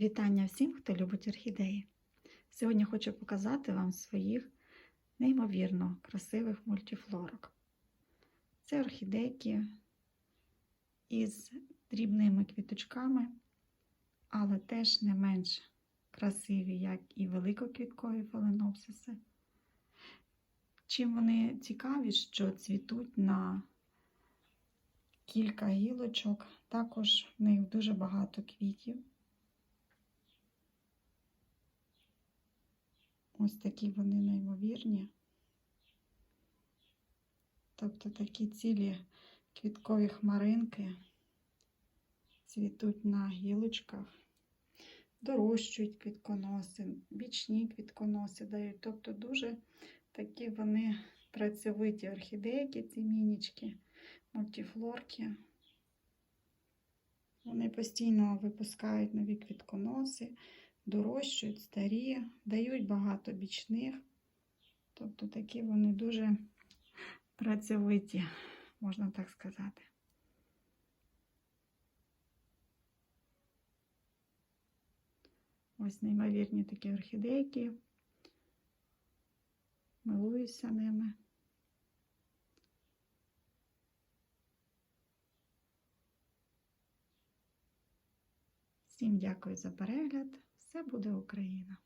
Вітання всім, хто любить орхідеї. Сьогодні хочу показати вам своїх неймовірно красивих мультифлорок. Це орхідейки із дрібними квіточками, але теж не менш красиві, як і великоквіткові фаленопсиси. Чим вони цікаві, що цвітуть на кілька гілочок, також в них дуже багато квітів. Ось такі вони неймовірні. Тобто такі цілі квіткові хмаринки цвітуть на гілочках, дорощують квітконоси, бічні квітконоси дають. Тобто дуже такі вони працьовиті орхідейки, ці мінічки, мультифлорки. Вони постійно випускають нові квітконоси дорощують, старі, дають багато бічних. Тобто такі вони дуже працьовиті, можна так сказати. Ось неймовірні такі орхідейки. Милуюся ними. Всім дякую за перегляд. Все буде Україна!